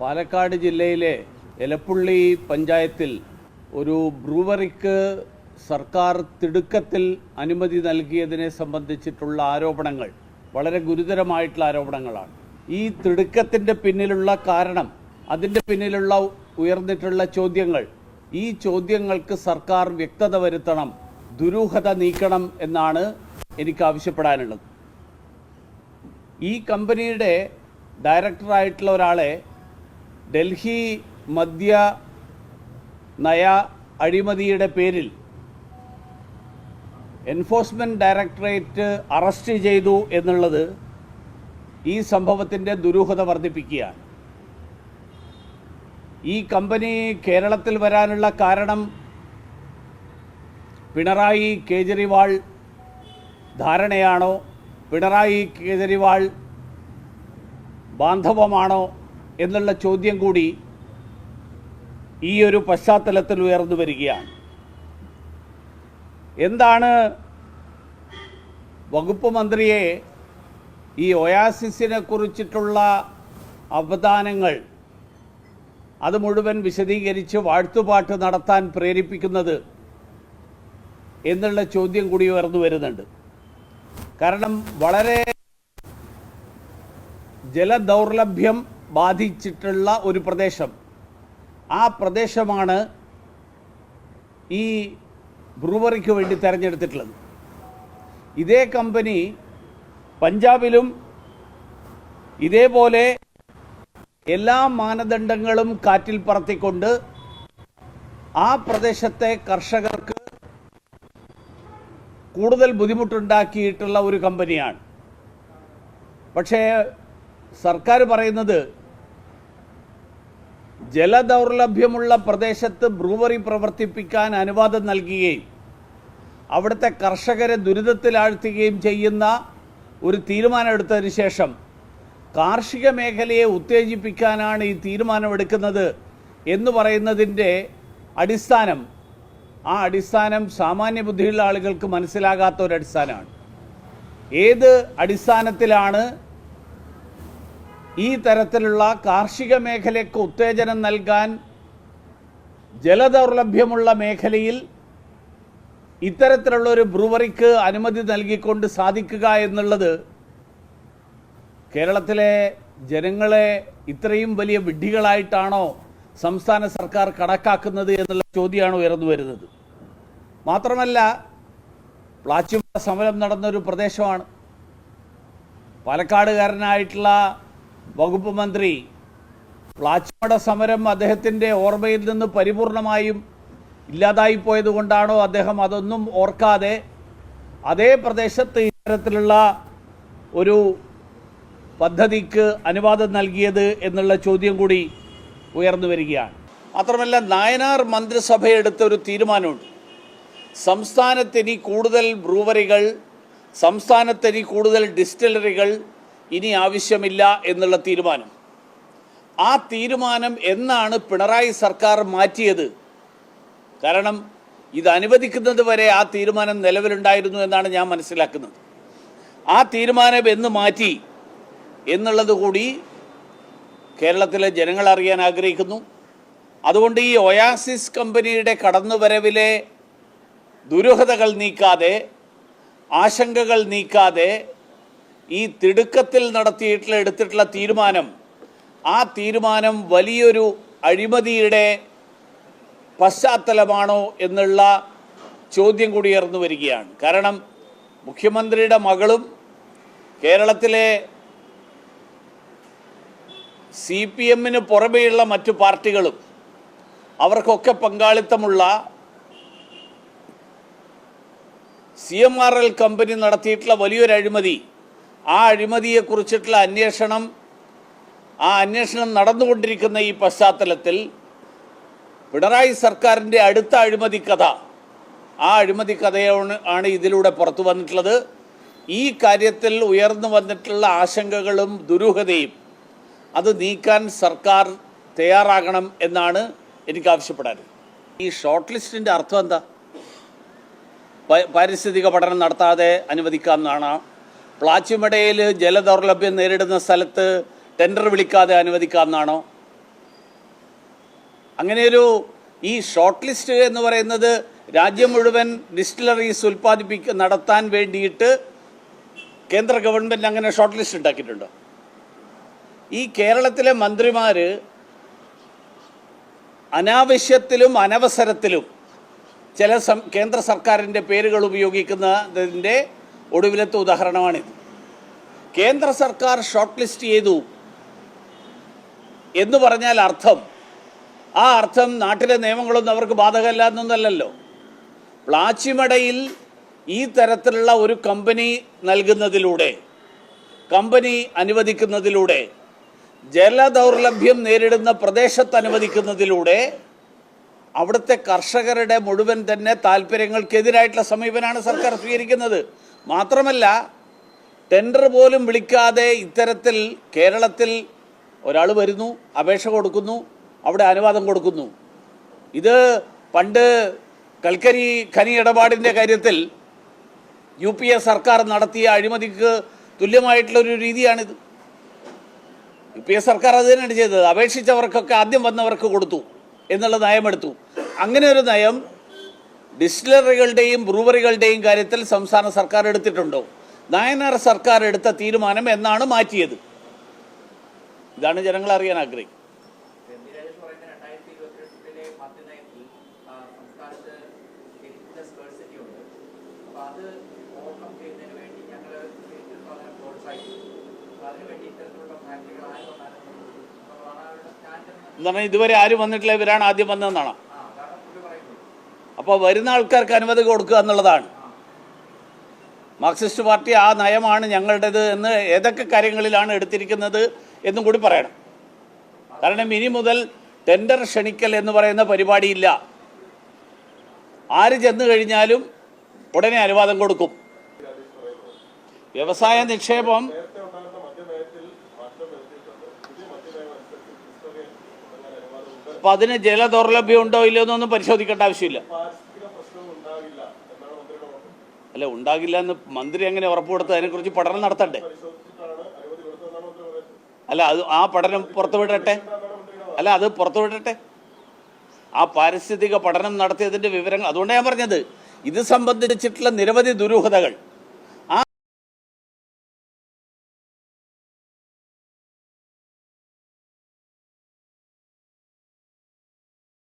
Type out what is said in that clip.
പാലക്കാട് ജില്ലയിലെ എലപ്പുള്ളി പഞ്ചായത്തിൽ ഒരു ബ്രൂവറിക്ക് സർക്കാർ തിടുക്കത്തിൽ അനുമതി നൽകിയതിനെ സംബന്ധിച്ചിട്ടുള്ള ആരോപണങ്ങൾ വളരെ ഗുരുതരമായിട്ടുള്ള ആരോപണങ്ങളാണ്. ഈ തിടുക്കത്തിന്റെ പിന്നിലുള്ള കാരണം അതിന്റെ പിന്നിലുള്ള ഉയർന്നിട്ടുള്ള ചോദ്യങ്ങൾ ഈ ചോദ്യങ്ങൾക്ക് സർക്കാർ വ്യക്തത വരുത്തണം ദുരൂഹത നീക്കണം എന്നാണ് എനിക്ക് ആവശ്യപ്പെടാനുള്ളത്. ഈ കമ്പനിയുടെ ഡയറക്ടറായിട്ടുള്ള ഒരാളെ ഡൽഹി മദ്യ നയ അഴിമതിയുടെ പേരിൽ എൻഫോഴ്സ്മെന്റ് ഡയറക്ടറേറ്റ് അറസ്റ്റ് ചെയ്തു എന്നുള്ളത് ഈ സംഭവത്തിന്റെ ദുരൂഹത വർദ്ധിപ്പിക്കുകയാണ്. ഈ കമ്പനി കേരളത്തിൽ വരാനുള്ള കാരണം പിണറായി കേജ്രിവാൾ ധാരണയാണോ? പിണറായി കേജ്രിവാൾ ബാന്ധവമാണോ? എന്നുള്ള ചോദ്യം കൂടി ഈ ഒരു പശ്ചാത്തലത്തിൽ ഉയർന്നു വരികയാണ്. എന്താണ് വകുപ്പ് മന്ത്രിയെ ഈ ഒയാസിസിനെ കുറിച്ചിട്ടുള്ള അവദാനങ്ങൾ അത് മുഴുവൻ വിശദീകരിച്ച് വാഴ്ത്തുപാട്ട് നടത്താൻ പ്രേരിപ്പിക്കുന്നത് എന്നുള്ള ചോദ്യം കൂടി ഉയർന്നു വരുന്നുണ്ട്. കാരണം വളരെ ജലദൗർലഭ്യം ബാധിച്ചിട്ടുള്ള ഒരു പ്രദേശം. ആ പ്രദേശമാണ് ഈ ബ്രൂവറിക്ക് വേണ്ടി തിരഞ്ഞെടുത്തിട്ടുള്ളത്. ഇതേ കമ്പനി പഞ്ചാബിലും ഇതേപോലെ എല്ലാ മാനദണ്ഡങ്ങളും കാറ്റിൽ പറത്തിക്കൊണ്ട് ആ പ്രദേശത്തെ കർഷകർക്ക് കൂടുതൽ ബുദ്ധിമുട്ടുണ്ടാക്കിയിട്ടുള്ള ഒരു കമ്പനിയാണ്. പക്ഷേ സർക്കാർ പറയുന്നത് ജലദൗർലഭ്യമുള്ള പ്രദേശത്ത് ബ്രൂവറി പ്രവർത്തിപ്പിക്കാൻ അനുവാദം നൽകുകയും അവിടുത്തെ കർഷകരെ ദുരിതത്തിലാഴ്ത്തുകയും ചെയ്യുന്ന ഒരു തീരുമാനമെടുത്തതിന് ശേഷം കാർഷിക മേഖലയെ ഉത്തേജിപ്പിക്കാനാണ് ഈ തീരുമാനമെടുക്കുന്നത് എന്ന് പറയുന്നതിന്റെ അടിസ്ഥാനം ആ അടിസ്ഥാനം സാമാന്യ ബുദ്ധിയുള്ള ആളുകൾക്ക് മനസ്സിലാകാത്ത ഒരു അടിസ്ഥാനമാണ്. ഏത് അടിസ്ഥാനത്തിലാണ് ഈ തരത്തിലുള്ള കാർഷിക മേഖലയ്ക്ക് ഉത്തേജനം നൽകാൻ ജലദൗർലഭ്യമുള്ള മേഖലയിൽ ഇത്തരത്തിലുള്ള ഒരു ബ്രൂവറിക്ക് അനുമതി നൽകിക്കൊണ്ട് സാധിക്കുക എന്നുള്ളത് കേരളത്തിലെ ജനങ്ങളെ ഇത്രയും വലിയ വിഡ്ഢികളായിട്ടാണോ സംസ്ഥാന സർക്കാർ കണക്കാക്കുന്നത് എന്നുള്ള ചോദ്യമാണ് ഉയർന്നു വരുന്നത്. മാത്രമല്ല പ്ലാച്ചിമ സമരം നടന്നൊരു പ്രദേശമാണ്. പാലക്കാടുകാരനായിട്ടുള്ള വകുപ്പ് മന്ത്രി പ്ലാച്ചോട സമരം അദ്ദേഹത്തിന്റെ ഓർമ്മയിൽ നിന്ന് പരിപൂർണമായും ഇല്ലാതായി പോയതുകൊണ്ടാണോ അദ്ദേഹം അതൊന്നും ഓർക്കാതെ അതേ പ്രദേശത്ത് ഇത്തരത്തിലുള്ള ഒരു പദ്ധതിക്ക് അനുവാദം നൽകിയത് എന്നുള്ള ചോദ്യം കൂടി ഉയർന്നു വരികയാണ്. മാത്രമല്ല നായനാർ മന്ത്രിസഭ ഒരു തീരുമാനമുണ്ട്. സംസ്ഥാനത്തിനി കൂടുതൽ ബ്രൂവറികൾ സംസ്ഥാനത്തിനി കൂടുതൽ ഡിസ്റ്റിലറികൾ ഇനി ആവശ്യമില്ല എന്നുള്ള തീരുമാനം. ആ തീരുമാനം എന്നാണ് പിണറായി സർക്കാർ മാറ്റിയത്. കാരണം ഇത് അനുവദിക്കുന്നത് വരെ ആ തീരുമാനം നിലവിലുണ്ടായിരുന്നു എന്നാണ് ഞാൻ മനസ്സിലാക്കുന്നത്. ആ തീരുമാനം എന്ന് മാറ്റി എന്നുള്ളത് കൂടി കേരളത്തിലെ ജനങ്ങൾ അറിയാൻ ആഗ്രഹിക്കുന്നു. അതുകൊണ്ട് ഈ ഒയാസിസ് കമ്പനിയുടെ കടന്നുവരവിലെ ദുരൂഹതകൾ നീക്കാതെ ആശങ്കകൾ നീക്കാതെ ഈ തിടുക്കത്തിൽ നടത്തിയിട്ടുള്ള എടുത്തിട്ടുള്ള തീരുമാനം ആ തീരുമാനം വലിയൊരു അഴിമതിയുടെ പശ്ചാത്തലമാണോ എന്നുള്ള ചോദ്യം കൂടി ഉയർന്നു വരികയാണ്. കാരണം മുഖ്യമന്ത്രിയുടെ മകളും കേരളത്തിലെ സി പി എമ്മിന് പുറമെയുള്ള മറ്റു പാർട്ടികളും അവർക്കൊക്കെ പങ്കാളിത്തമുള്ള C M R L company നടത്തിയിട്ടുള്ള വലിയൊരു അഴിമതി ആ അഴിമതിയെക്കുറിച്ചിട്ടുള്ള അന്വേഷണം ആ അന്വേഷണം നടന്നുകൊണ്ടിരിക്കുന്ന ഈ പശ്ചാത്തലത്തിൽ പിണറായി സർക്കാരിന്റെ അടുത്ത അഴിമതി കഥ ആ അഴിമതി കഥയാണ് ആണ് ഇതിലൂടെ പുറത്തു വന്നിട്ടുള്ളത്. ഈ കാര്യത്തിൽ ഉയർന്നു വന്നിട്ടുള്ള ആശങ്കകളും ദുരൂഹതയും അത് നീക്കാൻ സർക്കാർ തയ്യാറാകണം എന്നാണ് എനിക്ക് ആവശ്യപ്പെടാൻ ഈ ഷോർട്ട് ലിസ്റ്റിന്റെ അർത്ഥം എന്താ? പരിസ്ഥിതിക പഠനം നടത്താതെ അനുവദിക്കാമെന്നാണ് പ്ലാച്ചിമടയിൽ ജലദൗർലഭ്യം നേരിടുന്ന സ്ഥലത്ത് ടെൻഡർ വിളിക്കാതെ അനുവദിക്കാമെന്നാണോ? അങ്ങനെയൊരു ഈ ഷോർട്ട് ലിസ്റ്റ് എന്ന് പറയുന്നത് രാജ്യം മുഴുവൻ ഡിസ്റ്റിലറീസ് ഉൽപ്പാദിപ്പിക്ക നടത്താൻ വേണ്ടിയിട്ട് കേന്ദ്ര ഗവൺമെന്റ് അങ്ങനെ ഷോർട്ട് ലിസ്റ്റ് ഉണ്ടാക്കിയിട്ടുണ്ട്. ഈ കേരളത്തിലെ മന്ത്രിമാർ അനാവശ്യത്തിലും അനവസരത്തിലും ചില കേന്ദ്ര സർക്കാരിന്റെ പേരുകൾ ഉപയോഗിക്കുന്നതിന്റെ ഒടുവിലത്തെ ഉദാഹരണമാണിത്. കേന്ദ്ര സർക്കാർ ഷോർട്ട് ലിസ്റ്റ് ചെയ്തു എന്ന് പറഞ്ഞാൽ അർത്ഥം ആ അർത്ഥം നാട്ടിലെ നിയമങ്ങളൊന്നും അവർക്ക് ബാധകമല്ല എന്നൊന്നല്ലല്ലോ. പ്ലാച്ചിമടയിൽ ഈ തരത്തിലുള്ള ഒരു കമ്പനി നൽകുന്നതിലൂടെ കമ്പനി അനുവദിക്കുന്നതിലൂടെ ജലദൗർലഭ്യം നേരിടുന്ന പ്രദേശത്ത് അനുവദിക്കുന്നതിലൂടെ അവിടുത്തെ കർഷകരുടെ മുഴുവൻ തന്നെ താല്പര്യങ്ങൾക്കെതിരായിട്ടുള്ള സമീപനമാണ് സർക്കാർ സ്വീകരിക്കുന്നത്. മാത്രമല്ല ടെൻഡർ പോലും വിളിക്കാതെ ഇത്തരത്തിൽ കേരളത്തിൽ ഒരാൾ വരുന്നു അപേക്ഷ കൊടുക്കുന്നു അവിടെ അനുവാദം കൊടുക്കുന്നു. ഇത് പണ്ട് കൽക്കരി ഖനി ഇടപാടിന്റെ കാര്യത്തിൽ യു പി എ സർക്കാർ നടത്തിയ അഴിമതിക്ക് തുല്യമായിട്ടുള്ള ഒരു രീതിയാണിത്. യു പി എ സർക്കാർ അത് തന്നെയാണ് ചെയ്തത്. അപേക്ഷിച്ചവർക്കൊക്കെ ആദ്യം വന്നവർക്ക് കൊടുത്തു എന്നുള്ള നയമെടുത്തു. അങ്ങനെ ഒരു നയം ഡിസ്റ്റിലറികളുടെയും ബ്രൂവറികളുടെയും കാര്യത്തിൽ സംസ്ഥാന സർക്കാർ എടുത്തിട്ടുണ്ടോ? നായനാർ സർക്കാർ എടുത്ത തീരുമാനം എന്നാണ് മാറ്റിയത്. ഇതാണ് ജനങ്ങൾ അറിയാൻ ആഗ്രഹിക്കുന്നത് എന്ന് എന്താണ് ഇതുവരെ ആരും വന്നിട്ടില്ല ഇവരാണ് ആദ്യം വന്നതെന്നാണ് ആ അതാണ് പുള്ളി പറയുന്നത് അപ്പോൾ വരുന്ന ആൾക്കാർക്ക് അനുമതി കൊടുക്കുക എന്നുള്ളതാണ്. മാർക്സിസ്റ്റ് പാർട്ടി ആ നയമാണ് ഞങ്ങളുടേത് എന്ന് ഏതൊക്കെ കാര്യങ്ങളിലാണ് എടുത്തിരിക്കുന്നത് എന്നും കൂടി പറയണം. കാരണം ഇനി മുതൽ ടെൻഡർ ക്ഷണിക്കൽ എന്ന് പറയുന്ന പരിപാടിയില്ല. ആര് ചെന്ന് കഴിഞ്ഞാലും ഉടനെ അനുവാദം കൊടുക്കും. വ്യവസായ നിക്ഷേപം അപ്പം അതിന് ജലദൗർലഭ്യം ഉണ്ടോ ഇല്ലയോ എന്നൊന്നും പരിശോധിക്കേണ്ട ആവശ്യമില്ല. അല്ല ഉണ്ടാകില്ല എന്ന് മന്ത്രി എങ്ങനെ ഉറപ്പ് കൊടുത്ത് അതിനെക്കുറിച്ച് പഠനം നടത്തണ്ടേ? അല്ല അത് ആ പഠനം പുറത്തുവിടട്ടെ അല്ല അത് പുറത്തുവിടട്ടെ ആ പാരിസ്ഥിതിക പഠനം നടത്തിയതിന്റെ വിവരങ്ങൾ അതുകൊണ്ടാണ് ഞാൻ പറഞ്ഞത്. ഇത് സംബന്ധിച്ചിട്ടുള്ള നിരവധി ദുരൂഹതകൾ.